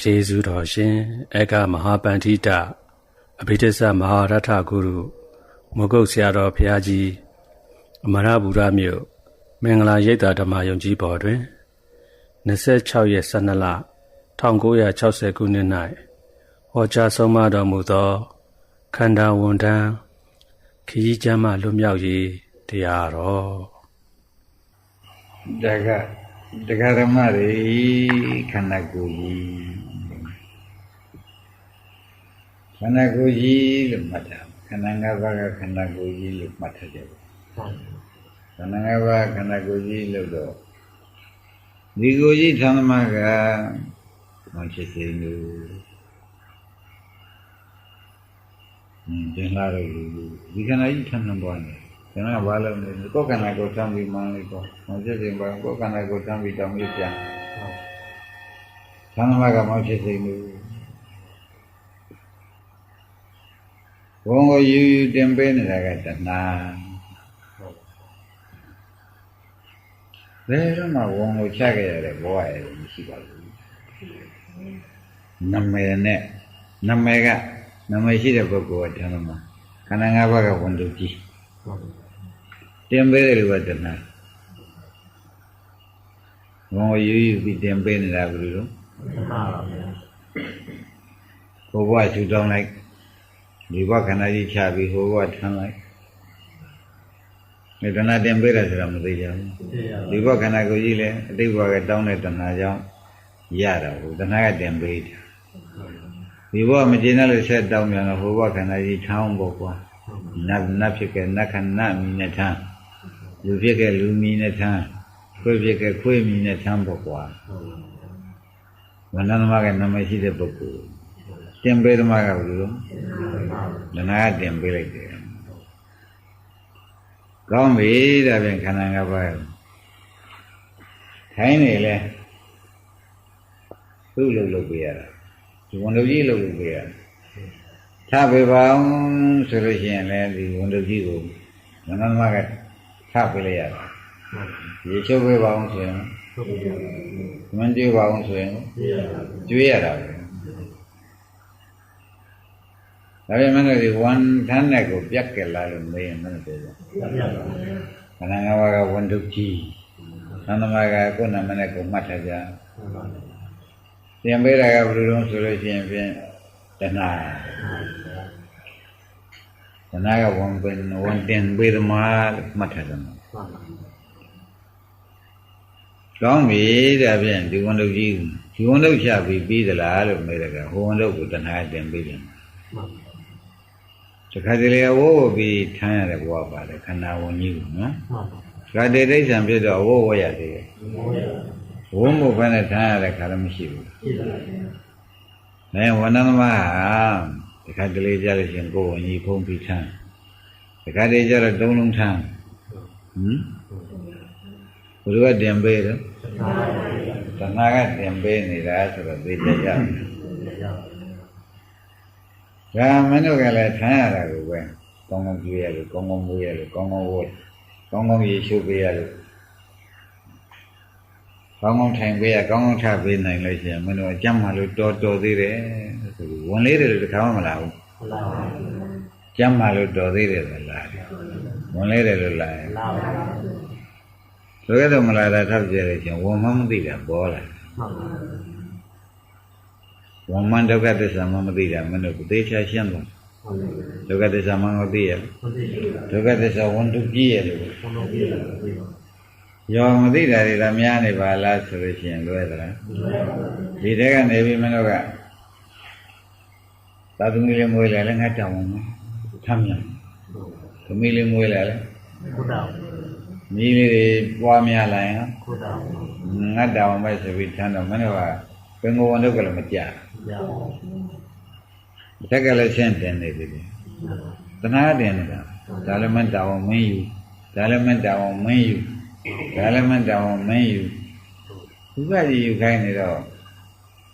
ဂျေဇုတော်ရှင်အေကမဟာပန္တိတအဘိဓစ္စမဟာရထဂုရုမုဂုတ်ဆရာတော်ဘုရားကြီးအမရဗုဒ္ဓမြို့မင်္ဂလာရိပ်သာဓမ္မယုံကြီးဘော်တွင်26ရက်12လ1960ခုနှစ်၌ဟောကြားဆုံးမတော်မူသောခန္ဓာဝန်ထမ်းခရီးကျမ်းမှလွတ်မြောက်ရေးတရားတော်ဒါက တရားဓမ္မတွေခန္ဓာကိုယ်ကြီးခန္ဓာကိုယ်ကြီးလို့မှတ်တာခန္ဓာ၅ပါးကခန္ဓာကိုယ်ကြီးလို့မှတ်ထားကြပါခန္ဓာ၅ပါးခန္ဓာကိုယ်ကြီးလို့တော့ဒီကိုယ်ကြီးသံသမကမရှိစေလို့တင်လာလို့ဒီခန္ဓာကြီးထမ်းထမ်းသွားနေ ကျွန်တော်ကဘာလို့လဲကိုယ်ခန္ဓာကိုယ်သံပြီးမှန်းလေးပေါ့မရှိစေပါကိုယ်ခန္ဓာကိုယ်သံပြီးတောင်းပြီးပြန်သံသမကမရှိစေလို့ဘုံကိုယူယူတင်ပေးနေတာကတဏှာဘယ်တော့မှဘုံကိုချခဲ့ရတဲ့ဘဝရဲ့မရှိပါဘူးနမည်နဲ့နမည်ကနမည်ရှိတဲ့ပုဂ္ဂိုလ်ကဓမ္မခန္ဓာ၅ပါးကဝန်တုကြီး တင်ပေးတယ်လို့ကတဏှာဘုံကိုယူယူပြီးတင်ပေးနေတာဘယ်လိုလဲမှန်ပါဗျာဘုရားရှုတောင်းလိုက်ဒီဘခန္ဓာကြီးချပြီးဟိုဘထမ်းလိုက်ဒီတဏှာတင်ပေးတယ်ဆိုတာမသိကြဘူးဒီဘခန္ဓာကိုကြီးလည်းအတိတ်ဘကတောင်းတဲ့တဏှာကြောင့်ရတာဘူးတဏှာကတင်ပေးတယ်ဒီဘမကျေနပ်လို့ဆက်တောင်းပြန်တော့ဟိုဘခန္ဓာကြီးချောင်းပေါ့ကွာနတ်နတ်ဖြစ်ခဲ့နတ်ခန္ဓာမိနဲ့ထမ်း လူဖြစ်ခဲ့လူမိနဲ့ထမ်းခွေးဖြစ်ခဲ့ခွေးမိနဲ့ထမ်းပေါ့ကွာဝန္ဒနမကနာမရှိတဲ့ပုဂ္ဂိုလ်တင်ပေးသမားကဘယ်လိုလဲလနာကတင်ပေးလိုက်တယ်ကောင်းပြီဒါပြန်ခန္ဓာငါးပါးထိုင်းနေလဲသူ့လုပ်လုပ်ပေးရတာဒီဝန်လူကြီးလုပ်လုပ်ပေးရတာထားပေးပါအောင်ဆိုလို့ရှိရင်လည်းဒီဝန်လူကြီးကိုမနသမားက ထားပေးလိုက်ရတာရေချုပ်ပေးပါအောင်ဆိုရင်မင်းကြွေးပါအောင်ဆိုရင်ကြွေးရတာပဲဒါပေမဲ့ဒီဝန်ထမ်းတဲ့ကိုပြက်ကလာလို့မေးရင်မင်းပြောပါခန္ဓာငါးပါးကဝန်ဒုကြီးသံသမကကိုယ်နာမနဲ့ကိုမှတ်ထားကြပြန်ပေးတာကဘယ်လိုလုပ်ဆိုလို့ရှိရင်ဖြင့်တဏှာ တဏှာကဝန်ပင်ဝန်တင်ပေးသမားလို့မှတ်ထားတယ်ကောင်းပြီဒါဖြင့်ဒီဝန်ဒုကြီးဒီဝန်ဒုချပြီးပြီးသလားလို့မေးတယ်ကဟိုဝန်ဒုကိုတဏှာတင်ပေးတယ်တခါတလေအဝိုးပြီးထမ်းရတဲ့ဘဝပါတယ်ခန္ဓာဝင်ကြီးကိုနော်မှန်ပါခါတေတိစ္ဆံဖြစ်တော့အဝိုးဝရသေးတယ်ဝုံမို့ဘယ်နဲ့ထမ်းရတဲ့ခါလည်းမရှိဘူးရှိပါဘူးအဲဝဏ္ဏမဟာ တခါတလေကြလို့ရှင်ကိုယ်ဝင်ကြီးဖုံးပြီးထမ်းတခါတလေကြတော့တုံးလုံးထမ်းဟမ်ဘယ်လိုကတင်ပေးတော့တဏှာကတင်ပေးနေတာဆိုတော့သိကြရဒါမင်းတို့ကလည်းထမ်းရတာကိုပဲကောင်းကောင်းကြည့်ရလို့ကောင်းကောင်းမွေးရလို့ကောင်းကောင်းဝတ်ကောင်းကောင်းရေရှုပ်ပေးရလို့ကောင်းကောင်းထိုင်ပေးရကောင်းကောင်းထပေးနိုင်လို့ရှိရင်မင်းတို့အကြမ်းမှလို့တော်တော်သေးတယ် ဆိုပြီးဝင်လေးတယ်လို့တခါမှမလာဘူးမလာပါဘူးကြမ်းမှလို့တော်သေးတယ်ဆိုလာတယ်ဝင်လေးတယ်လို့လာတယ်လာပါဘူးဆိုရတော့မလာတာထောက်ကြရချင်းဝန်မှမသိတာပေါ်လာမှန်ပါဘူးဝမ္မန်ဒုက္ခသစ္စာမှမသိတာမင်းတို့သေချာရှင်းသွားဒုက္ခသစ္စာမှမသိရဒုက္ခသစ္စာဝန်တုကြီးရလို့ရောမသိတာတွေကများနေပါလားဆိုလို့ရှိရင်လွဲသလားဒီတဲကနေပြီးမင်းတို့က သာသမီလေးမွေးလာလဲငါတောင်းအောင်ထမ်းမြန်သမီးလေးမွေးလာလဲခုတောင်းမိလေးတွေပွားများလာရင်ခုတောင်းငါတောင်းမဲ့ဆိုပြီးထမ်းတော့မင်းတို့ကပင်ကိုဝန်တို့ကလည်းမကြဘူးတက်ကလည်းရှင်းတင်နေပြီတနာတင်နေတာဒါလည်းမတောင်းမင်းယူဒါလည်းမတောင်းမင်းယူဒါလည်းမတောင်းမင်းယူဥပဒေယူခိုင်းနေတော့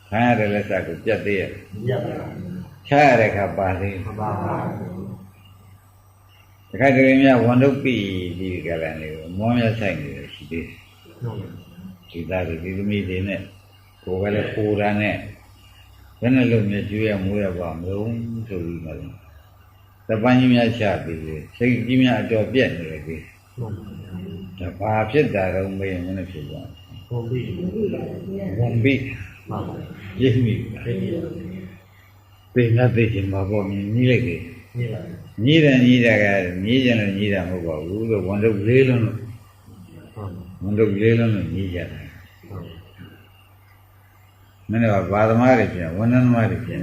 ခံရတဲ့လက်စကိုပြတ်သေးရဲ့ပြတ်ပါဘူး ချရတဲ့ခါပါသေးပါပါတခါတည်းများဝန်တို့ပြီဒီကလည်းလေမောမြဆိုင်နေရှိသေးတယ်ဒီသားတွေဒီသမီးတွေနဲ့ကိုယ်ကလည်းပူတာနဲ့ဘယ်နဲ့လို့မြကျွေးရမွေးရပါမလို့ဆိုပြီးမှလည်းတပန်းကြီးများချပြီးလေစိတ်ကြီးများအတော်ပြက်နေလေဒီဒါဘာဖြစ်တာတော့မေးရင်လည်းဖြစ်သွားဘုံပြီးဝန်ပြီးမှန်ပါရင်းမိ သိငါသိချင်မှာပေါ့မြင်ကြီးလိုက်တယ်နေပါညီးတယ်ညီးတယ်ကညီးကြလို့ညီးတာမဟုတ်ပါဘူးလို့ဝန်တော့လေးလုံးလို့မှန်ပါဝန်တော့လေးလုံးလို့ညီးကြတယ်မှန်မင်းတို့ကဘာသမားတွေပြန်ဝန်ထမ်းသမားတွေပြန်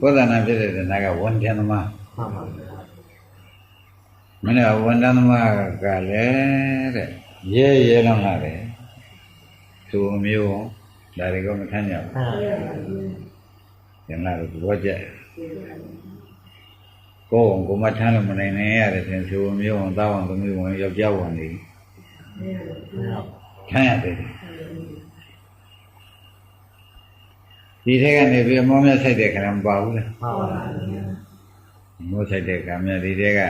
ကိုယ်တဏ္ဍာဖြစ်တဲ့တဏ္ဍာကဝန်ထမ်းသမားမှန်ပါမင်းတို့ကဝန်ထမ်းသမားကလည်းတဲ့ရဲရဲလုံးလာတယ်သူအမျိုးဒါတွေကမထမ်းကြဘူး ဟာကျန်လာတော့ဘောကြက်ကိုယ်ကကိုမထမ်းလို့မနိုင်နိုင်ရတယ်ဆိုရင်သူအမျိုးဝန်သားဝန်သမီးဝန်ယောက်ျားဝန်တွေထမ်းရတယ်ဒီထက်ကနေပြီးမောမြတ်ဆိုင်တဲ့ခရမပါဘူးလားမှန်ပါမိုးဆိုင်တဲ့ကံမြတ်ဒီတဲက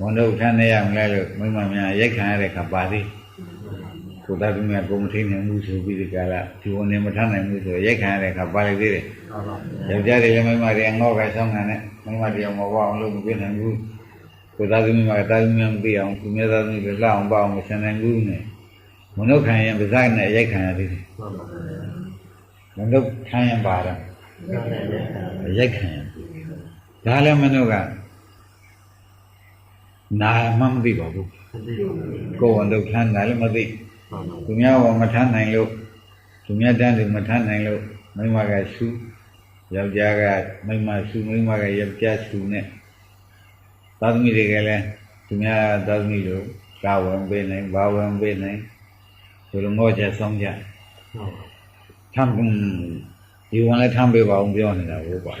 ဝန်တို့ထမ်းနေရမလဲလို့မိမများရိုက်ခံရတဲ့ခါပါသေး ကိုသားသမီးကကိုမထိနိုင်ဘူးဆိုပြီးဒီကလာဒီဝန်နေမထမ်းနိုင်ဘူးဆိုရိုက်ခံရတဲ့ခါပါလိုက်သေးတယ်မှန်ပါယောက်ျားတွေလည်းမိန်းမတွေငေါ့ပဲဆောင်းခံနဲ့မိန်းမတွေမပေါ့အောင်လုပ်မပြနိုင်ဘူးကိုသားသမီးမှာသားသမီးမသိအောင်သူများသားသမီးတွေလှအောင်ပေါ့အောင်မဆန်နိုင်ဘူးနဲ့မနုခံရင်ပါးစပ်နဲ့ရိုက်ခံရသေးတယ်မှန်ပါမနုခံရင်ပါတော့နားလည်းလည်းရိုက်ခံရဒါလည်းမနုကနာမှမသိပါဘူးသိပါဘူးကိုယ်ဝန်တို့ထမ်းတာလည်းမသိမှန်ပါ သူများဝမထမ်းနိုင်လို့သူများတန်းသူမထမ်းနိုင်လို့မိန်းမကဆူယောက်ျားကမိန်းမဆူမိန်းမကယောက်ျားဆူနဲ့သာသမီတွေကလည်းသူများသာသမီတို့ကာဝင်ပေးနိုင်ဘာဝင်ပေးနိုင်ဆိုလိုငေါ့ချက်ဆောင်ကြမှန်ပါထမ်းဒီဝန်လည်းထမ်းပေးပါအောင်ပြောနေတာဟုတ်ပါ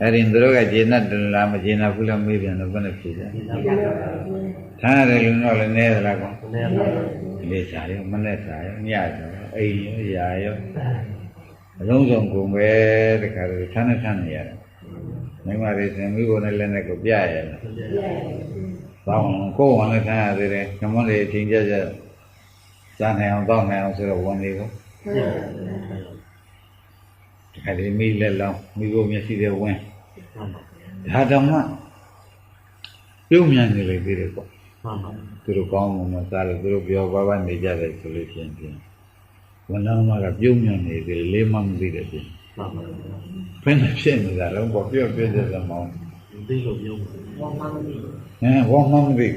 အဲ့ဒီသူတို့ကဂျေနတ်တလားမဂျေနတ်ဘူးလားမေးပြန်တော့ဘယ်နဲ့ဖြေကြထမ်းရတယ်လူတော့လည်းနည်းသလားကောနည်းပါလေစာရောမနဲ့စာရောညရောအိမ်ရောຢာရောအလုံးစုံကုန်ပဲတခါတည်းဆန်းနဲ့ဆန်းနေရတယ်မိမတွေစင်မိဖို့နဲ့လည်းနဲ့ကိုပြရတယ်ဘာဝင်ကိုယ်ဝင်လည်းဆန်းရသေးတယ်ညမတွေအချင်းကြကြစားနိုင်အောင်တောက်နိုင်အောင်ဆိုတော့ဝင်နေကိုတ ခါတည်းမိလက်လောင်းမိဖို့မျက်စိတွေဝင်မှန်ပါဒါတော့မှပြုံးမြန်နေလေသေးတယ်ကွာမှန်ပါသူတို့ကောင်းမှမစားလို့သူတို့ပြောပါပါနေကြတယ်ဆိုလို့ရှိရင်ပြင်ဝန်ထမ်းမကပြုံးမြနေတယ်လေးမမသိတယ်ပြင်မှန်ပါဖင်းနဲ့ဖြစ်နေတာတော့ပေါ့ပြောပြောကြတယ်မောင်းသိလို့ပြောမှာဟမ်ဘောမမသိ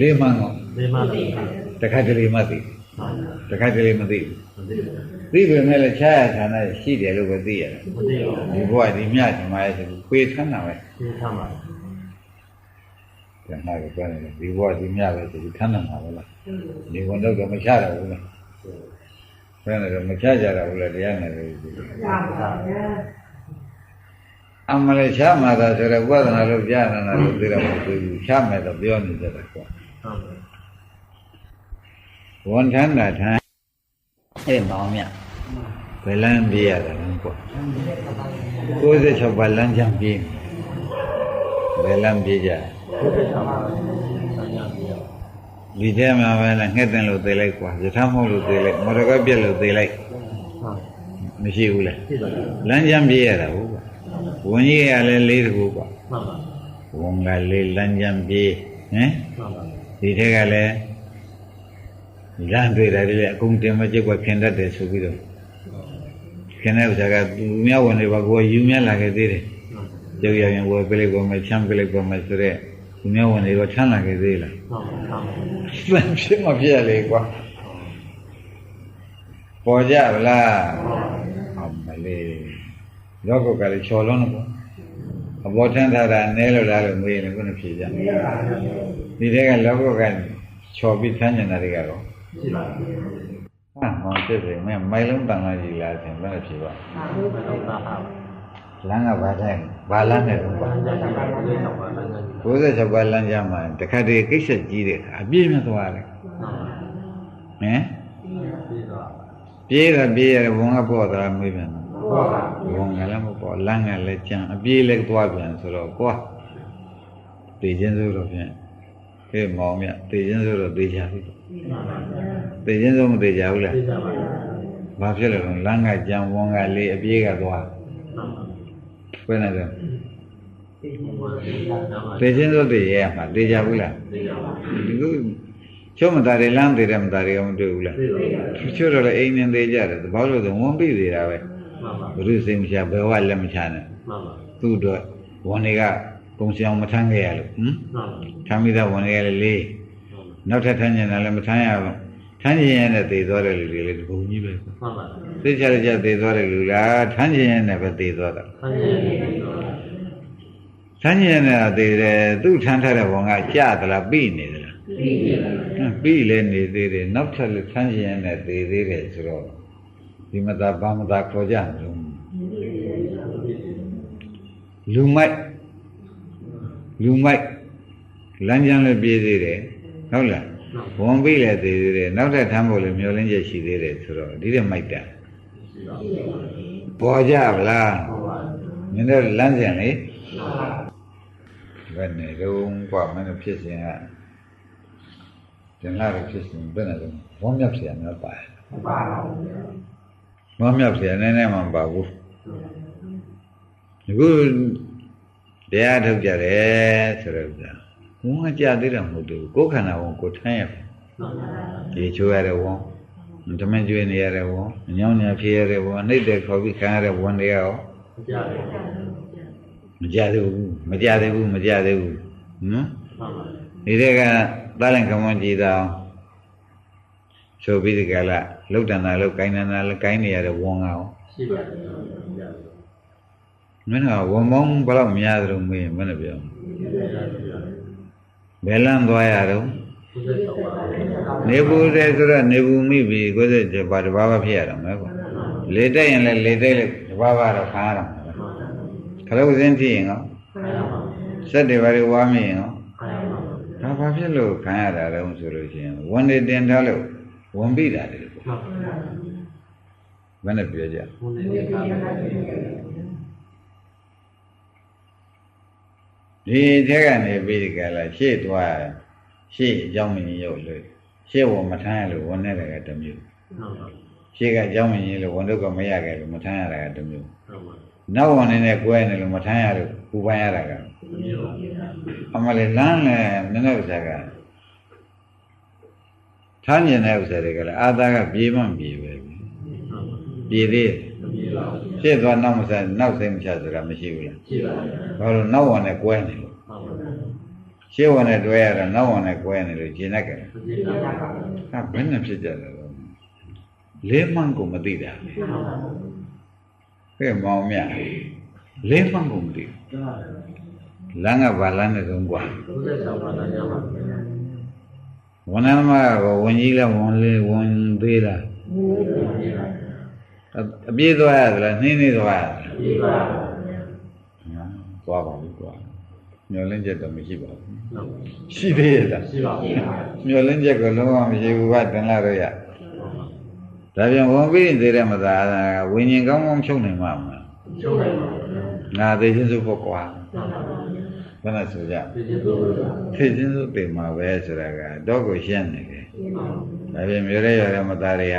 လေးမတော့နေမှလည်းတခါတလေမသိမှန်ပါတခါတလေမသိမသိဘူး သိပေမဲ့လည်းခြားရဌာနရှိတယ်လို့ပဲသိရတယ်မသိဘူးဒီဘဝဒီမြတ်ဒီမှာရဲ့ဆိုပေထမ်းတာပဲသိထားပါကျန်တာကပြောနေတယ်ဒီဘဝဒီမြတ်ပဲဆိုပြီးထမ်းတာမှာပဲလားဒီဝန်တော့ကမချတာဘူးလားဘယ်နဲ့တော့မချကြတာဘူးလားတရားနဲ့လို့ဒီအမလေးချမှာသာဆိုတော့ဝိပဿနာလို့ကြားနာလို့သိတော့မသိဘူးချမယ်တော့ပြောနေကြတာကွာမှန်ပါဝန်ထမ်းတာထမ်း အဲ့မောင်မြဘယ်လမ်းပြေးရတာလဲကွာ96ပါလမ်းချမ်းပြေးဘယ်လမ်းပြေးကြဘုရားပါဆရာပြရဒီထဲမှာပဲလားငှက်တင်လို့သိလိုက်ကွာယထာမဟုတ်လို့သိလိုက်မော်တော်ကပြက်လို့သိလိုက်မှန်မရှိဘူးလေဖြစ်တယ်လမ်းချမ်းပြေးရတာဟုတ်ကွာဝန်ကြီးကလည်းလေးတကူကွာမှန်ပါဝန်ကလေးလမ်းချမ်းပြေးဟမ်မှန်ပါဒီထက်ကလည်း လမ်းတွေ့တယ်လေအကုန်တင်မကြွက်ခင်တတ်တယ်ဆိုပြီးတော့ခင်တဲ့ဥစ္စာကသူများဝင်နေပါကိုယူမြလာခဲ့သေးတယ်ကြောက်ရရင်ဝယ်ပြလိုက်ပေါ်မယ်ချမ်းပြလိုက်ပေါ်မယ်ဆိုတော့သူများဝင်နေတော့ချမ်းလာခဲ့သေးလားမှန်ပါမှန်ပါသင်ဖြစ်မဖြစ်ရလေကွာပေါ်ကြဗလားအမလေးရောက်ကလည်းချော်လုံးတော့ပေါ့အဘောထမ်းထားတာနဲလို့လားလို့မေးရင်လည်းခုနဖြေကြဒီတဲကလောကကချော်ပြီးထမ်းနေတာတွေကတော့ ဖြစ်ပါဟာဟောဖြစ်တယ်မင်းမိုင်လုံးတန်လာကြီးလားဆိုရင်ဘယ်နဲ့ဖြေပါဘူးတော့တာဟာလမ်းကဘာတိုင်းဘာလမ်းနဲ့တော့ပါဘာသာရေးလေးတော့ပါလည်း96ပါးလမ်းကြမှာတခါတည်းကိစ္စကြီးတယ်အပြည့်မြတ်သွားတယ်ဟမ်ပြီးတော့ပြေးတာပြေးရတယ်ဘုံကပေါ်တာမေးပြန်တယ်ဟုတ်ပါဘုံကလည်းမပေါ်လမ်းကလည်းကြံအပြေးလည်းသွားပြန်ဆိုတော့ကွာတည်ချင်းစိုးတော့ဖြင့်ဟေးမောင်မြတည်ချင်းစိုးတော့တည်ကြပြီ တည်ချင်းစိုးမတည်ကြဘူးလားပြီးကြပါဘာဖြစ်လို့လဲလမ်းကကြံဝန်ကလေးအပြေးကသွားဘယ်နဲ့လဲသိချင်းစိုးတည်ရဲ့မှာသိကြဘူးလားဒီလိုချုံမသားတွေလမ်းသေးတယ်မသားတွေကမတွေ့ဘူးလားသူချို့တော့လည်းအိမ်နေသေးကြတယ်ဘာလို့လဲဆိုဝန်ပြီးသေးတာပဲဘုရုစိတ်မချဘယ်ဝလက်မချနဲ့သူ့အတွက်ဝန်တွေကကုံစအောင်မထမ်းခဲ့ရလို့ဟမ်ထမ်းပြီးသားဝန်တွေကလည်းလေး နောက်ထပ်ထမ်းကျင်တာလည်းမထမ်းရဘူးထမ်းကျင်ရတဲ့သေသွားတဲ့လူတွေလည်းဒီဘုံကြီးပဲသိချရကြသေသွားတဲ့လူလားထမ်းကျင်ရတဲ့ပဲသေသွားတာထမ်းကျင်ရတဲ့သေတယ်သူ့ထမ်းထားတဲ့ဝန်ကကြာသလားပြီးနေသလားပြီးလဲနေသေးတယ်နောက်ထပ်လည်းထမ်းကျင်ရတဲ့သေသေးတယ်ဆိုတော့ဒီမသာဘာမသာခေါ်ကြမလို့လူမိုက်လူမိုက်လမ်းကြမ်းလည်းပြေးသေးတယ် ဟုတ်လားဝန်ပြီးလည်းသေးသေးတယ်နောက်ထပ်ထမ်းဖို့လည်းမျောလင်းချက်ရှိသေးတယ်ဆိုတော့ဒီတဲ့မိုက်တာပေါ်ကြဗလားမင်းတို့လမ်းစဉ်လေဘယ်နဲ့တော့กว่าမင်းတို့ဖြစ်စဉ်ကတင်လာတဲ့ဖြစ်စဉ်ဘယ်နဲ့တော့ဝမ်းမြောက်เสียမှာပါမပါဘူးဝမ်းမြောက်เสียနည်းနည်းမှမပါဘူးအခုတရားထုတ်ကြတယ်ဆိုတော့ဥစ္စာ ဝန်ကကြာသေးတယ်မဟုတ်ဘူးကိုယ်ခန္ဓာဝန်ကိုထမ်းရပါဒီချိုးရတဲ့ဝန်ဓမ္မကျွေးနေရတဲ့ဝန်ညောင်းညာဖြစ်ရတဲ့ဝန်နှိမ့်တဲ့ခေါ်ပြီးခံရတဲ့ဝန်တွေရောမကြသေးဘူးမကြသေးဘူးမကြသေးဘူးနော်ဒီတဲ့ကသားလင်ကမွန်ကြည်တော်ဆိုပြီးဒီကလာလုတ်တန်တာလုတ်ကိုင်းတန်တာလုတ်ကိုင်းနေရတဲ့ဝန်ကရောရှိပါတယ်မင်းကဝန်မောင်းဘယ်တော့များသလိုမေးမနဲ့ပြော ဘယ်လမ်းသွားရတော့နေဘူးတဲ့ဆိုတော့နေဘူးမိပြီကိုယ်စက်ဘာတဘာဘာဖြစ်ရတော့မယ်ကွာလေတက်ရင်လည်းလေတက်လို့တဘာဘာတော့ခါရတော့မယ်ခရုပ်စင်းဖြစ်ရင်ရောစက်တွေဘာတွေဝါမိရင်ရောဒါဘာဖြစ်လို့ခံရတာလဲဆိုလို့ရှိရင်ဝန်နေတင်ထားလို့ဝန်ပြီးတာတယ်ကွာဘယ်နဲ့ပြောကြဝန်နေတင်ထား ဒီထက်ကနေပြီးဒီကလာရှေ့သွားရှေ့အကြောင်းမင်းရုပ်လို့ရှေ့ဝမထမ်းရလို့ဝန်နေတဲ့ကတမျိုးရှေ့ကအကြောင်းမင်းလို့ဝန်တော့ကမရခဲ့လို့မထမ်းရတာကတမျိုးနောက်ဝန်နေတဲ့ကွဲနေလို့မထမ်းရလို့ပူပန်ရတာကအမလေးလမ်းလည်းနည်းနည်းဥစ္စာကထမ်းကျင်တဲ့ဥစ္စာတွေကလည်းအာသာကပြေးမှပြေးပဲပြေးသေး ရှေ့သွားနောက်မဆက်နောက်စိတ်မချဆိုတာမရှိဘူးလားရှိပါဘူးဘာလို့နောက်ဝင်နဲ့ကွဲနေလို့ရှေ့ဝင်နဲ့တွဲရတာနောက်ဝင်နဲ့ကွဲနေလို့ဂျင်းနဲ့ကြတယ်ဟာဘယ်နဲ့ဖြစ်ကြလဲလေးမှန်ကိုမသိတာဟဲ့မောင်မြလေးမှန်ကိုမသိလမ်းကဘာလမ်းနဲ့သုံးกว่าဝန်နမကဝန်ကြီးလဲဝန်လေးဝန်သေးလား အပြေးသွားရသလားနှင်းနေသွားရသလားပြေးသွားသွားပါဘူးကွာမျောလင်းချက်တော့မရှိပါဘူးရှိသေးရဲ့လားရှိပါဘူးမျောလင်းချက်ကလုံးဝမရှိဘူးကတင်လာတော့ရဒါပြန်ဝန်ပြီးသေးတယ်မသာဝิญဉ်ကောင်းကောင်းချုပ်နိုင်မှာမလားချုပ်နိုင်ပါဘူးငါသိချင်းစုဖို့ကွာဘယ်နဲ့ဆိုကြသိချင်းစုသိမှာပဲဆိုတာကတော့ကိုရှင်းနေတယ်ဒါပြန်မျိုးရဲရမသားတွေက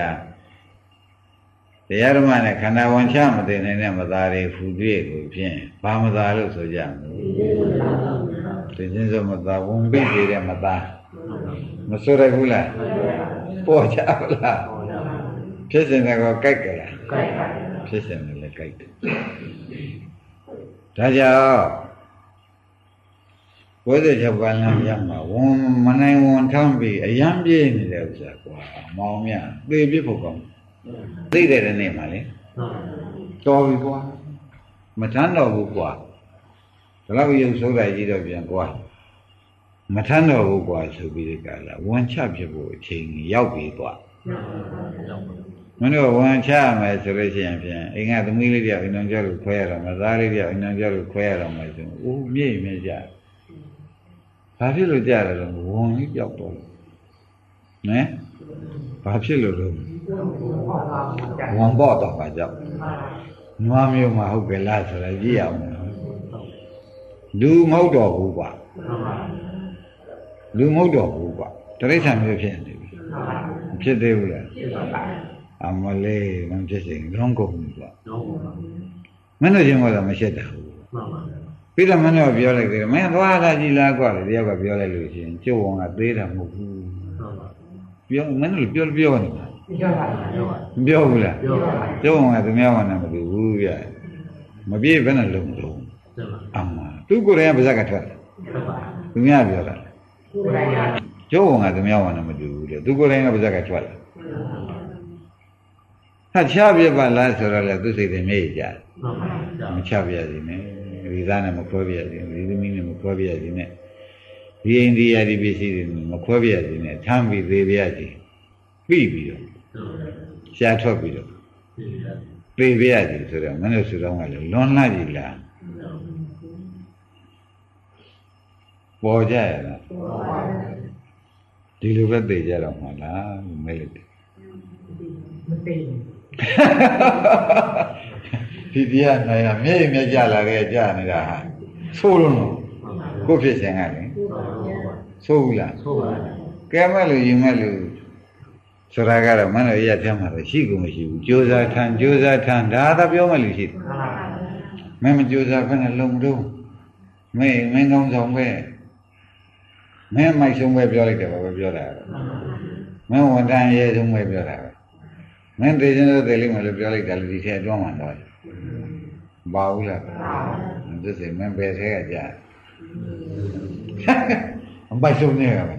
တရားဓမ္မနဲ့ခန္ဓာဝန်ချမသိနိုင်တဲ့မသားတွေဖူတွေ့ကိုဖြင့်ဘာမသားလို့ဆိုကြမလို့သိချင်းစုမသားဝန်ပိတ်သေးတဲ့မသားမဆိုရဘူးလားပေါ်ကြပါလားဖြစ်စဉ်ကောကြိုက်ကြလားကြိုက်ပါဖြစ်စဉ်လည်းကြိုက်တယ်ဒါကြောင့်ဘုရားချက်ပန်းလမ်းရမှာဝန်မနိုင်ဝန်ထမ်းပြီးအယံပြေးနေတဲ့ဥစ္စာကွာမောင်မြသေပြဖို့ကောင်း သိတဲ့နေ့မှာလေတော်ပြီကွာမထမ်းတော့ဘူးကွာဒါတော့ရုပ်ဆိုးလိုက်ကြီးတော့ပြန်ကွာမထမ်းတော့ဘူးကွာဆိုပြီးဒီကလာဝန်ချဖြစ်ဖို့အချိန်ရောက်ပြီကွာမင်းတို့ဝန်ချရမယ်ဆိုလို့ရှိရင်ဖြင့်အိမ်ကသမီးလေးတယောက်အိမ်တော်ကျော်လို့ခွဲရတော့မသားလေးတယောက်အိမ်တော်ကျော်လို့ခွဲရတော့မှဆိုဦးမြေ့မြေ့ကြဘာဖြစ်လို့ကြရလဲဝန်ကြီးပြောက်တော့နဲ ဘာဖြစ်လို့လဲဝန်ပေါ့တော့ပါကြောက်နွားမျိုးမှာဟုတ်ကဲ့လားဆိုတော့ကြည့်အောင်လူမဟုတ်တော့ဘူးကွာလူမဟုတ်တော့ဘူးကွာတရိစ္ဆာန်မျိုးဖြစ်နေပြီဖြစ်သေးဘူးလားအမလေးမဖြစ်စိန်လုံးကုန်ပြီကွာတော့ဟုတ်ပါမင်းတို့ချင်းကတော့မရှက်တာဘူးမှန်ပါပြီးတော့မင်းတို့ပြောလိုက်တယ်မင်းသွားတာကြည်လားကွာလေတယောက်ကပြောလိုက်လို့ရှိရင်ကျုပ်ဝန်ကသေးတာမဟုတ်ဘူးမှန်ပါ ပြောမင်းတို့ပြောပြောနေတာပြောပါမပြောဘူးလားပြောပါကျုပ်ဝန်ကသူများဝန်နဲ့မတူဘူးပြမပြေဘယ်နဲ့လုံးလုံးတယ်ပါအမှန်သူကိုယ်တိုင်ကပါဇက်ကထွက်တယ်ဟုတ်ပါသူများပြောတာကိုယ်တိုင်ကကျုပ်ဝန်ကသူများဝန်နဲ့မတူဘူးလေသူကိုယ်တိုင်ကပါဇက်ကထွက်တယ်ဟာချပြပါလားဆိုတော့လေသူစိတ်တွေမြေ့ကြတယ်မှန်ပါကြာမချပြစီနဲ့ဒီသားနဲ့မခွဲပြစီဒီသမီးနဲ့မခွဲပြစီနဲ့ ဒီအိန္ဒိယဒီပစ္စည်းတွေမခွဲပြစီနဲ့ထမ်းပြီးသေးပြစီပြီးပြီးတော့ရှားထွက်ပြီးတော့သေပြစီဆိုတော့မင်းတို့စုတော်ကလည်းလွန်လာပြီလားပေါ်ကြရလားဒီလိုပဲသိကြတော့မှလားမဲလိုက်တယ်မသိဘူးဒီတရားနိုင်ရမြေမြကြလာခဲ့ကြနေတာဟာဆိုးလို့နော်ကိုယ့်ဖြစ်စဉ်ကလေ ဆိုးဘူးလားဟုတ်ပါကဲမဲ့လူရင်မဲ့လူဆိုတာကတော့မင်းတို့ရတဲ့မှာတော့ရှိကုန်မရှိဘူးကြိုးစားထန်ကြိုးစားထန်ဒါသာပြောမဲ့လူရှိတယ်မင်းမကြိုးစားဘဲနဲ့လုံတော့မင်းမင်းကောင်းဆောင်ပဲမင်းမိုက်ဆုံးပဲပြောလိုက်တယ်ဘာပဲပြောတာမင်းဝန်တန်ရဲဆုံးပဲပြောတာပဲမင်းသိချင်းတော့သိလိမ့်မယ်လို့ပြောလိုက်တယ်လူဒီထဲအတွန်းမှာတော့ဘာဘူးလားသူစိမင်းဘယ်ထဲကကြာအ မိုက်ဆုံးနေရပါ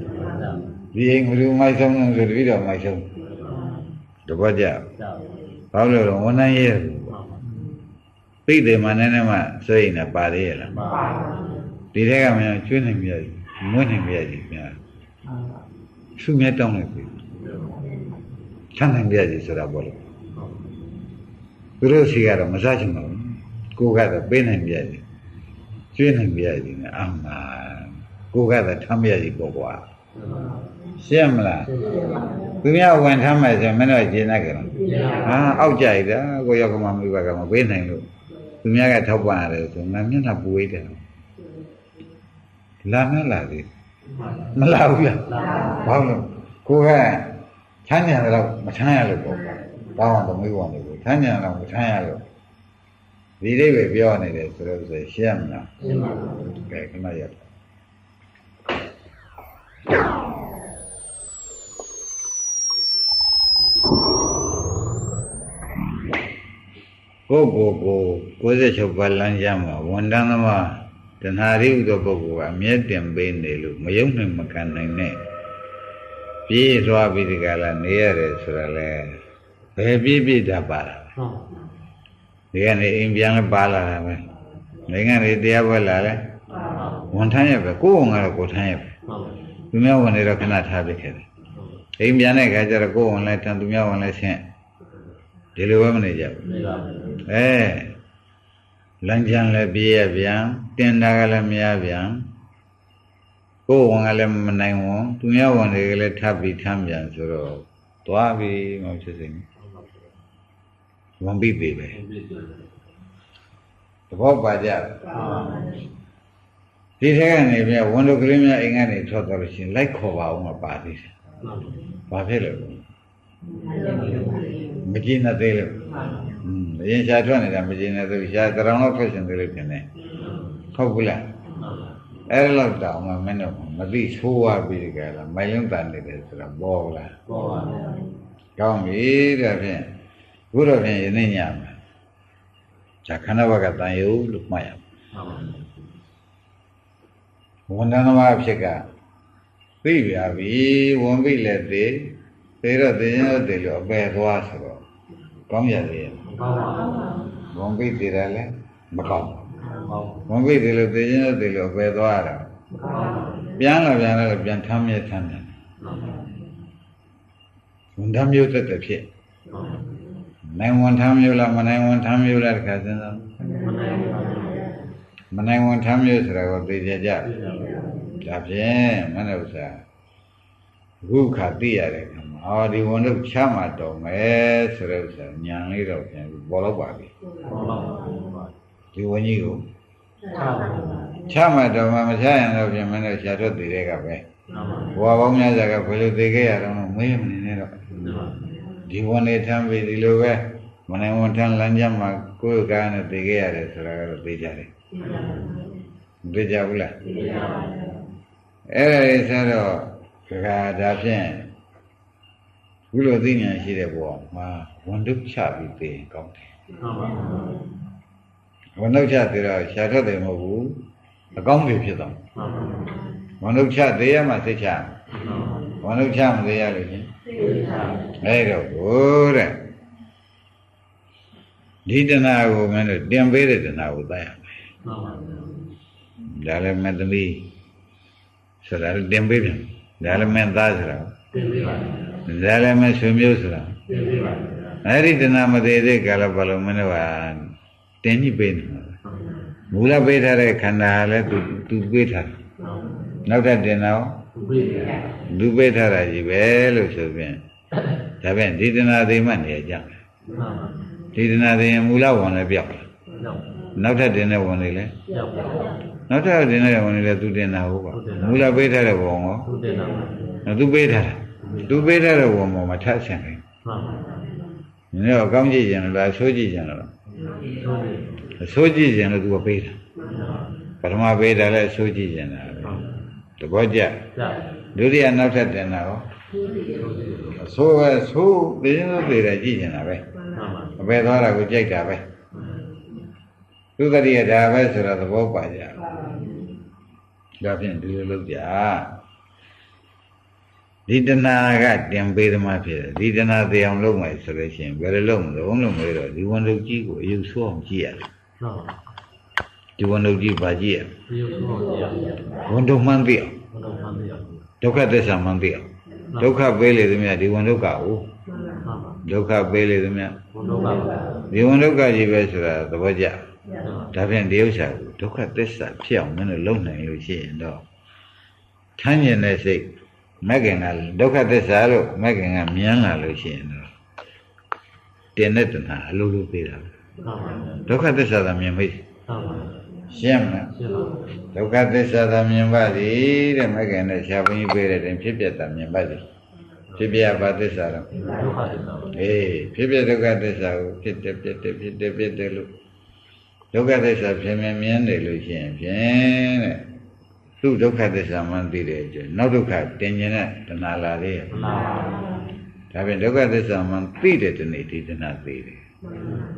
ဒီအိမ်ဘယ်လိုမိုက်ဆုံးလဲဆိုတပည့်တော်မိုက်ဆုံးတပတ်ကြကြာဘာလို့လဲဝန်ထမ်းရဲ့မှန်ပါသိတယ်မှနည်းနည်းမှစိတ်နဲ့ပါသေးရလားပါဒီထဲကမင်းကျွေးနိုင်ပြရည်မွေးနိုင်ပြရည်များသူမြတ်တောင်းလိုက်ပြီချမ်းနိုင်ပြရည်ဆိုတာပေါ့လေသူတို့စီကတော့မစားချင်ပါဘူးကိုကတော့ပေးနိုင်ပြရည်ကျွေးနိုင်ပြရည်နဲ့အမှန် ကိုကတော့ထမ်းပြရည်ပေါ့ကွာရှင်းမလားသူများဝန်ထမ်းမယ်ဆိုမင်းတို့ကျင်းတတ်ကြလားဟာအောက်ကြိုက်တာကိုရောက်ကမှမိဘကမပေးနိုင်လို့သူများကထောက်ပံ့ရတယ်ဆိုငါမျက်နှာပူဝေးတယ်လာမလာသေးမလာဘူးလားဘာလို့ကိုကချမ်းညာတော့မချမ်းရလို့ပေါ့ဘာမှတော့မေးဝင်နေဘူးချမ်းညာတော့မချမ်းရလို့ဒီလေးပဲပြောနေတယ်ဆိုတော့ဆိုရှင်းမလားရှင်းပါကဲခဏရ ကိုကိုကို96ပါးလမ်းကြမှာဝန်တန်းသမားတဏှာရိဥသောပုဂ္ဂိုလ်ကအမြဲတင်ပေးနေလို့မယုံနိုင်မခံနိုင်နဲ့ပြေးသွားပြီးဒီကလာနေရတယ်ဆိုတာလဲဘယ်ပြေးပြေးတတ်ပါလားဟုတ်ဒီကနေ့အိမ်ပြန်လဲပါလာတာပဲနိုင်ငံတွေတရားပွဲလာလဲဝန်ထမ်းရပဲကိုယ်ဝန်ကတော့ကိုယ်ထမ်းရပဲမှန်ပါ သူများဝန်တွေတော့ခဏထားပြခဲ့တယ်အိမ်ပြန်တဲ့ခါကျတော့ကိုယ်ဝန်လဲထမ်းသူများဝန်လဲဆင်းဒီလိုပဲမနေကြဘူးနေပါအဲလမ်းကြမ်းလည်းပြေးရပြန်တင်တာကလည်းမရပြန်ကိုယ်ဝန်ကလည်းမနိုင်ဝန်သူများဝန်တွေကလည်းထပ်ပြီးထမ်းပြန်ဆိုတော့သွားပြီမဟုတ်ဖြစ်စိမ့်ဝန်ပြီးပြီပဲသဘောပါကြ ဒီထက်ကနေပြဝန်တို့ကလေးများအိမ်ကနေထွက်သွားလို့ရှိရင်လိုက်ခေါ်ပါအောင်မပါသေးတယ်ဘာဖြစ်လို့လဲမကြည့်နဲ့သေးလို့อืมအရင်ရှားထွက်နေတာမကြည့်နဲ့သေးရှားတရောင်တော့ထွက်ရှင်သေးလို့ဖြစ်နေဟုတ်ဘူးလားအဲ့လောက်တောင်မှမင်းတို့မသိဆိုးသွားပြီကြလားမိုင်လုံးတန်နေတယ်ဆိုတာပေါ်လားပေါ်ပါကောင်းပြီတဲ့ဖြင့်ဘုရားဖြင့်ယနေ့ညမှာဇာခဏဘကတန်ယုလို့မှတ်ရ ဝန်တန်းသမားဖြစ်ကသိပြပြီဝန်ပြီလည်းသိသေတော့သိရင်တော့သိလို့အပယ်သွားဆိုတော့ကောင်းရသေးရဲ့ဟုတ်ပါဟုတ်ဝန်ပြီသိတယ်လည်းမကောင်းပါဝန်ပြီသိလို့သိရင်တော့သိလို့အပယ်သွားတာပြန်လာပြန်လာတော့ပြန်ထမ်းမြဲထမ်းမြဲဝန်တန်းမျိုးသက်သက်ဖြစ်နိုင်ဝန်ထမ်းမျိုးလားမနိုင်ဝန်ထမ်းမျိုးလားတခါစဉ်းစားမနိုင် ဝန်ထမ်းမျိုးဆိုတာကိုသိကြကြဒါဖြင့်မနဥစ္စာအခုခါသိရတဲ့ခါမှာအော်ဒီဝန်တို့ချမှတော်မယ်ဆိုတဲ့ဥစ္စာညံလေးတော့ပြန်ပြီးပေါ်တော့ပါပြီပေါ်ပါဒီဝန်ကြီးကိုချပါချမှတော်မှမချရင်တော့ပြန်မင်းတို့ရှာထွက်သေးတဲ့ကပဲနာမဘဝပေါင်းများစွာကဘယ်လိုသိခဲ့ရတော့မေးမနေနဲ့တော့ဒီဝန်နေထမ်းပြီးဒီလိုပဲမနိုင်ဝန်ထမ်းလမ်းကြမှာကိုယ်ကားနဲ့သိခဲ့ရတယ်ဆိုတာကတော့သိကြတယ်မ သိကြဘူးလားအဲ့ဒါလေးဆိုတော့ခါဒါဖြင့်ခုလိုသိဉာဏ်ရှိတဲ့ဘဝမှာဝန်တုချပြီးသိရင်ကောင်းတယ်မှန်ပါဗျာဝန်တုချသေးတော့ရှာထွက်တယ်မဟုတ်ဘူးအကောင်းတွေဖြစ်သွားမှန်ပါဗျာဝန်တုချသေးရမှသိချမှန်ပါဝန်တုချမသေးရလို့ချင်းဗျာအဲ့တော့ဘိုးတဲ့ဒီတဏှာကိုမင်းတို့တင်ပေးတဲ့တဏှာကိုသိရမယ် မှန်ပါဗျာဒါလည်းမင်းသမီးဆိုတာလည်းတင်ပေးပြန်ဒါလည်းမင်းသားဆိုတာတင်ပေးပါဗျာဒါလည်းမင်းဆွေမျိုးဆိုတာတင်ပေးပါဗျာအဲ့ဒီတဏှာမသေးတဲ့ကာလပတ်လုံးမင်းတို့ကတင်ကြည့်ပေးနေမှာမူလပေးထားတဲ့ခန္ဓာလည်းသူသူပေးထားတယ်နောက်ထပ်တင်တော့သူပေးတယ်ဗျာလူပေးထားတာကြီးပဲလို့ဆိုပြန်ဒါပြန်ဒီတဏှာသေးမှနေကြတယ်မှန်ပါဒီတဏှာသေးရင်မူလဝန်လည်းပြောက်တယ်ရောက် နောက်ထပ်တင်တဲ့ဝန်တွေလည်းရောက်ပါနောက်ထပ်တင်တဲ့ဝန်တွေလည်းသူတင်တာဟုတ်ပါမူလပေးထားတဲ့ဝန်ရောသူတင်တာပါနော်သူပေးထားတာသူပေးထားတဲ့ဝန်ပေါ်မှာထပ်ဆင်တယ်မှန်ပါနင်တို့အကောင်းကြည့်ကြတယ်လားအဆိုးကြည့်ကြတယ်လားသူတင်အဆိုးကြည့်ကြတယ်သူကပေးတာပထမပေးတာလည်းအဆိုးကြည့်ကြတယ်တဘောကြကြာဒုတိယနောက်ထပ်တင်တာရောအဆိုးပဲဆိုးသိရင်သိတယ်ကြည့်ကြတာပဲမှန်ပါအပေသွားတာကိုကြိုက်တာပဲ သူတတိယဒါပဲဆိုတော့သဘောပါကြဒါဖြင့်ဒီလိုလုပ်ကြဒီတဏှာကတင်ပေးသမားဖြစ်တယ်ဒီတဏှာသိအောင်လုပ်မယ်ဆိုလို့ရှိရင်ဘယ်လိုလုပ်မလို့လို့မေးတော့ဒီဝန်တုပ်ကြီးကိုအယူဆိုးအောင်ကြည့်ရတယ်မှန်ပါဒီဝန်တုပ်ကြီးပါကြည့်ရဒီလိုဆိုရအောင်ဝန်တုပ်မှန်းသိအောင်ဘုတော်မှန်တယ်အောင်ဒုက္ခသစ္စာမှန်းသိအောင်ဒုက္ခပေးလေသမျှဒီဝန်တုပ်ကကိုမှန်ပါဒုက္ခပေးလေသမျှဘုတော်ပါဗျာဒီဝန်တုပ်ကကြီးပဲဆိုတာသဘောကျ မှန်ပါဒါဖြင့်ဒီဥစ္စာကိုဒုက္ခသစ္စာဖြစ်အောင်မင်းတို့လုပ်နိုင်လို့ရှိရင်တော့ထမ်းကျင်တဲ့စိတ်မက္ကင်ကဒုက္ခသစ္စာလို့မက္ကင်ကမြင်လာလို့ရှိရင်တော့တင်တဲ့တဏှာအလိုလိုပေးတာပဲမှန်ပါဒုက္ခသစ္စာသာမြင်မိမှန်ပါရှင်းမလားရှင်းပါဒုက္ခသစ္စာသာမြင်ပါသည်တဲ့မက္ကင်နဲ့ဆရာဘုန်းကြီးပေးတဲ့တင်ဖြစ်ပြတာမြင်ပါသည်ဖြစ်ပြဘာသစ္စာတော့ဒုက္ခသစ္စာပါအေးဖြစ်ပြဒုက္ခသစ္စာကိုဖြစ်တယ်ဖြစ်တယ်ဖြစ်တယ်ဖြစ်တယ်လို့ ဒုက္ခသစ္စာဖြစ်မြင်မြင်တယ်လို့ရှိရင်ဖြင့်တဲ့သူ့ဒုက္ခသစ္စာမှန်သိတယ်ကျနောက်ဒုက္ခတင်ကျင်တဲ့တဏှာလာလေးရမှန်ပါဒါဖြင့်ဒုက္ခသစ္စာမှန်သိတဲ့တနေ့ဒီတဏှာသိတယ်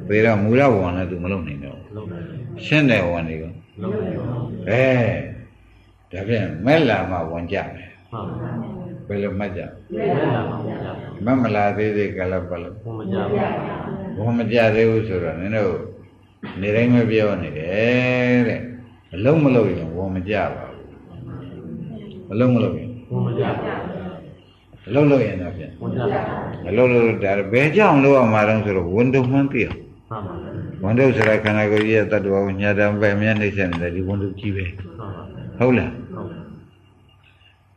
သေတော့မူလဝန်လည်းသူမလုံနိုင်တော့ဘူးလုံးတယ်ရှင်းတဲ့ဝန်တွေကိုလုံးတယ်မှန်အဲဒါဖြင့်မဲ့လာမှဝန်ကြမယ်ပါဘယ်လိုမှတ်ကြဘယ်လာမှာမကြမမလာသေးသေးကလည်းဘယ်လိုဘုံမကြပါဘုံမကြသေးဘူးဆိုတော့နင်တို့ နေတိုင်းမပြောနေတယ်တဲ့အလုံးမလုံးရင်ဘုံမကြပါဘူးအလုံးမလုံးရင်ဘုံမကြအလုံးလုံးရင်တော့ဖြင့်ဘုံကြပါအလုံးလုံးဒါဘယ်ကြောင့်လို့ရမှာတော့ဆိုတော့ဝန်တုံမှန်းသိအောင်မှန်ပါဝန်တုဆိုတာခန္ဓာကိုယ်ကြီးရဲ့တ attva ကိုညာတံပဲမြဲနေစေတယ်ဒီဝန်တုကြီးပဲမှန်ပါဟုတ်လားဟုတ်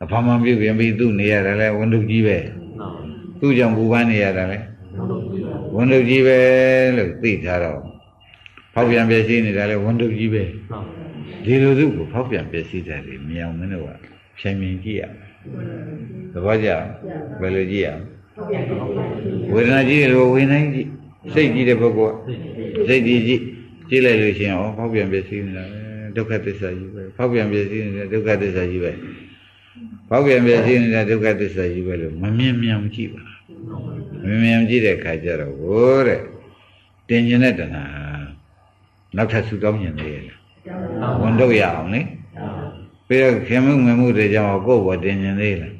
အဖမန်ပြုတ်ပြင်ပြီးသူ့နေရတယ်လဲဝန်တုကြီးပဲနော်သူ့ကြောင့်ပူပန်းနေရတယ်လဲဘုံတို့ကြည့်ပါဝန်တုကြီးပဲလို့သိထားတော့ ဖောက်ပြန်ပြည့်စည်နေတာလဲဝန်တုကြီးပဲနော်ဒီလိုစုကိုဖောက်ပြန်ပြည့်စည်တယ်လေမြင်အောင်မင်းတို့ကဖြင်မြင်ကြည့်ရမယ်သဘောကျဘယ်လိုကြည့်ရဝေဒနာကြည့်ရလို့ဝေဒနာကြည့်စိတ်ကြည့်တဲ့ပုဂ္ဂိုလ်ကစိတ်ကြည့်ကြည့်ကြည့်လိုက်လို့ရှိရင်ဩဖောက်ပြန်ပြည့်စည်နေတာပဲဒုက္ခသစ္စာကြီးပဲဖောက်ပြန်ပြည့်စည်နေတဲ့ဒုက္ခသစ္စာကြီးပဲဖောက်ပြန်ပြည့်စည်နေတဲ့ဒုက္ခသစ္စာကြီးပဲလို့မမြင်မြန်ကြည့်ပါမမြင်မြန်ကြည့်တဲ့ခါကျတော့ဟိုတဲ့တင်ကျင်တဲ့တဏှာ နောက်ထပ်ဆူတောင်းကျင်သေးရဲ့လားဝန်တော့ရအောင်လေပြီးတော့ခင်မှုငမှုတွေကြောင့်ကိုယ့်ဘောတင်ကျင်သေးလား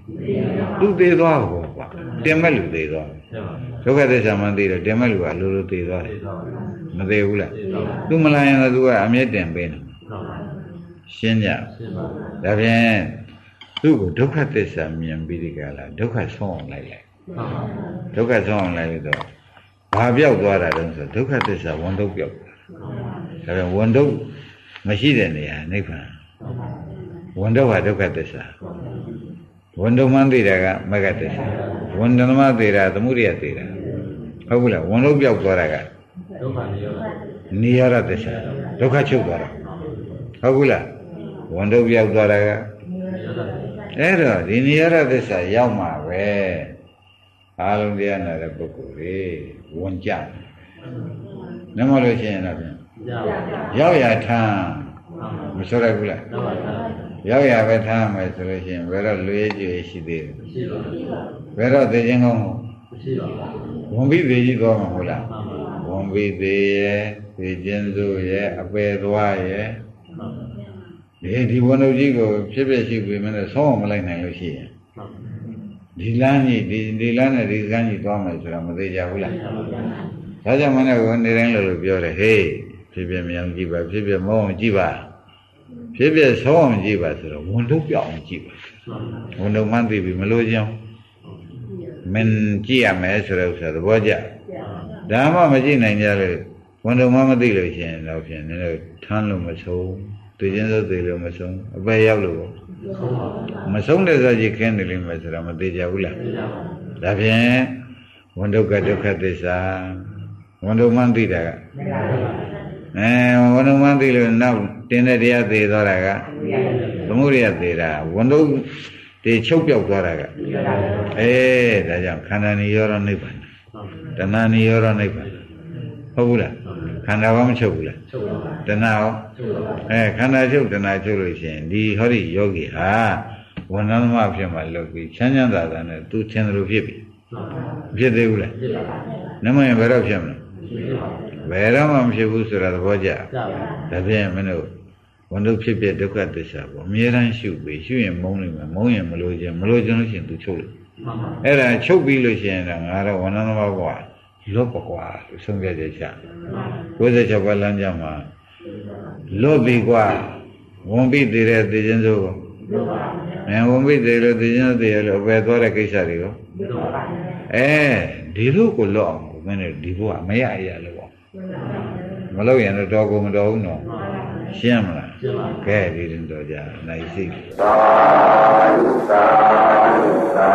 သူသေးသွားဘောကွာတင်မဲ့လူသေးသွားကျပါဒုက္ခသစ္စာမှသိတော့တင်မဲ့လူကအလိုလိုသေးသွားတယ်သိတော့မသေးဘူးလားသိတော့သူမလာရင်တော့သူကအမြဲတင်ပေးနေနော်ရှင်းကြရှင်းပါဒါဖြင့်သူ့ကိုဒုက္ခသစ္စာမြင်ပြီးဒီကလာဒုက္ခဆုံးအောင်လိုက်လိုက်မှန်ပါဒုက္ခဆုံးအောင်လိုက်လို့တော့ဘာပြောက်သွားတာလဲဆိုဒုက္ခသစ္စာဝန်တုပ်ပြောက် ဒါဖြင့်ဝန်တုပ်မရှိတဲ့နေရာနိဗ္ဗာန်ဝန်တုပ်ဟာဒုက္ခသစ္စာဝန်တုပ်မှန်းသိတာကမဂ္ဂသစ္စာဝန်တနမသိတာသမုဒိယသိတာဟုတ်ဘူးလားဝန်တုပ်ပြောက်သွားတာကဒုက္ခနေရောနိရောဓသစ္စာဒုက္ခချုပ်သွားတာဟုတ်ဘူးလားဝန်တုပ်ပြောက်သွားတာကရောတာအဲ့တော့ဒီနိရောဓသစ္စာရောက်မှာပဲအားလုံးတရားနာတဲ့ပုဂ္ဂိုလ်တွေဝန်ကြတယ်နမလို့ရှိရင်တော့ဖြင့် ရပါရောက်ရထမ်းမဆိုရဘူးလားတော့ပါသားရောက်ရပဲထမ်းမယ်ဆိုလို့ရှိရင်ဘယ်တော့လွေးကြွေရှိသေးတယ်ရှိပါဘူးဘယ်တော့သိချင်းကောင်းမရှိပါဘူးဝန်ပြီးသေးကြီးသွားမှာဟုတ်လားမှန်ပါဝန်ပြီးသေးရဲ့သိချင်းစုရဲ့အပယ်သွားရဲ့မှန်ပါဒီဒီဝန်တို့ကြီးကိုဖြစ်ဖြစ်ရှိပြီမင်းဆောင်းအောင်မလိုက်နိုင်လို့ရှိရင်မှန်ပါဒီလမ်းကြီးဒီဒီလမ်းနဲ့ဒီကမ်းကြီးသွားမယ်ဆိုတာမသေးကြဘူးလားမှန်ပါဒါကြောင့်မနဲ့ကနေတိုင်းလို့လို့ပြောတယ်ဟေး ဖြစ်ဖြစ်မြောင်ကြည့်ပါဖြစ်ဖြစ်မောအောင်ကြည့်ပါဖြစ်ဖြစ်ဆောင်းအောင်ကြည့်ပါဆိုတော့ဝန်တို့ပြောင်းအောင်ကြည့်ပါမှန်ပါဝန်တို့မှန်းသိပြီမလို့ချင်းမင်းကြည့်ရမယ်ဆိုတဲ့ဥစ္စာသဘောကျဒါမှမကြည့်နိုင်ကြလို့ဝန်တို့မှမသိလို့ရှိရင်တော့ဖြင့်နည်းနည်းထမ်းလို့မဆုံးသိချင်းစိုးသိလို့မဆုံးအပယ်ရောက်လို့ဆုံးပါမဆုံးတဲ့ဇာကြီးခင်းနေလိမ့်မယ်ဆိုတာမသေးကြဘူးလားရပါဒါဖြင့်ဝန်ဒုက္ခဒုက္ခသစ္စာဝန်ဒုမှန်းသိတာက အဲဝန်ဒုမှန်းသိလို့နောက်တင်းတဲ့တရားသိသွားတာကသမုဒိယသိတာဝန်ဒုဒီချုပ်ပြောက်သွားတာကအဲဒါကြောင့်ခန္ဓာနိရောဓနိဗ္ဗာန်တဏှာနိရောဓနိဗ္ဗာန်ဟုတ်ဘူးလားခန္ဓာဘာမချုပ်ဘူးလားချုပ်ပါတဏှာရောချုပ်ပါအဲခန္ဓာချုပ်တဏှာချုပ်လို့ရှိရင်ဒီဟောဒီယောဂီဟာဝန်ဓမဖြစ်မှလုပ်ပြီးချမ်းချမ်းသာသာနဲ့သူထင်တယ်လို့ဖြစ်ပြီမှန်ပါဖြစ်သေးဘူးလားဖြစ်ပါနမရင်ဘယ်တော့ဖြစ်မလဲဖြစ်ပါ ဘယ်တော့မှမဖြစ်ဘူးဆိုတာသဘောကျကြပါဒါဖြင့်မင်းတို့ဝန်တို့ဖြစ်ဖြစ်ဒုက္ခသစ္စာပေါ့အမြဲတမ်းရှုပြီးရှုရင်မုန်းနေမှာမုန်းရင်မလို့ခြင်းမလို့ခြင်းလို့ရှိရင်သူချုပ်လို့မှန်ပါအဲ့ဒါချုပ်ပြီးလို့ရှိရင်တော့ငါတော့ဝန်ဓမဘွားလွတ်ပကွာလို့ဆုံးဖြတ်ချက်ချ96ပါးလမ်းကြောင်းမှာလွတ်ပြီကွာဝန်ပြီးသေးတဲ့သိခြင်းစိုးကိုအဲဝန်ပြီးသေးလို့သိခြင်းစိုးသေးရလို့အပယ်သွားတဲ့ကိစ္စတွေကိုတော့ပါအဲဒီလိုကိုလွတ်အောင်ကိုမင်းတို့ဒီဘုရားမရရလို့ပေါ့ မလုပ်ရင်တော့တော်ကုန်မတော်ဘူးနော်ရှင်းမလားရှင်းပါကဲဒီတင်တော်ကြနိုင်စိတ်သာသာသာ